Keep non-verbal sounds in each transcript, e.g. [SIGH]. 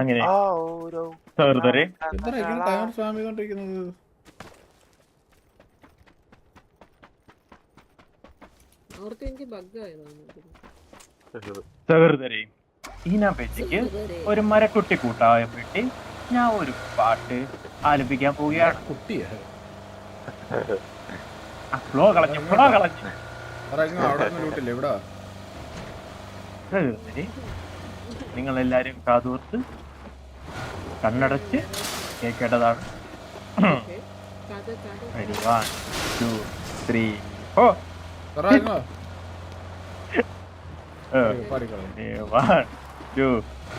അങ്ങനെ. സഹൃദരെ timer spam ചെയ്തോണ്ടിരിക്കുന്നത് ഈനാപ്പേച്ചയ്ക്ക് ഒരു മരക്കുട്ടി കൂട്ടായ പെട്ടി. ഞാൻ ഒരു പാട്ട് ആലപിക്കാൻ പോവുകയാണ്. കുട്ടിയാ? ഫ്ലോ കളഞ്ഞു ഫ്ലോ കളഞ്ഞു. ഇവിടെ നിങ്ങൾ എല്ലാരും കാതോർത്ത് കണ്ണടച്ച് കേൾക്കേണ്ടതാണ് [CLEARS THROAT]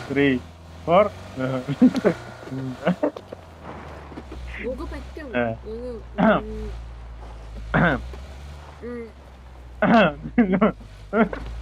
three, four. ഗൂഗിൾ [LAUGHS] പറ്റും [LAUGHS] [CLEARS THROAT] [CLEARS THROAT] [LAUGHS]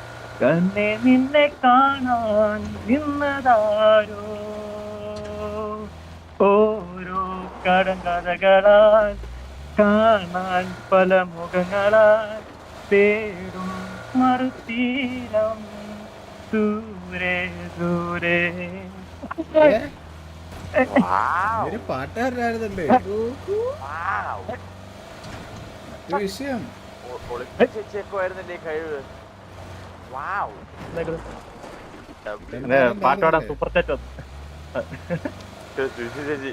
കണ്ണെ നിന്നെ കാണാൻ നിന്നതാരോ? ഓരോ കടങ്കഥകളാൽ കാണാൻ പല മുഖങ്ങളാൽ പേരും മറുത്തീരം ദൂരെ ദൂരെ. വാവ്. ഒരു പാട്ടുകാരനായിരുന്നല്ലേ? വിഷയം. ഒളിപ്പിച്ച് വെച്ചേക്കുമായിരുന്നില്ലേ കഴിവ്? വാവ് പാട്ടോടാൻ സൂപ്പർ സെറ്റ് ചേച്ചി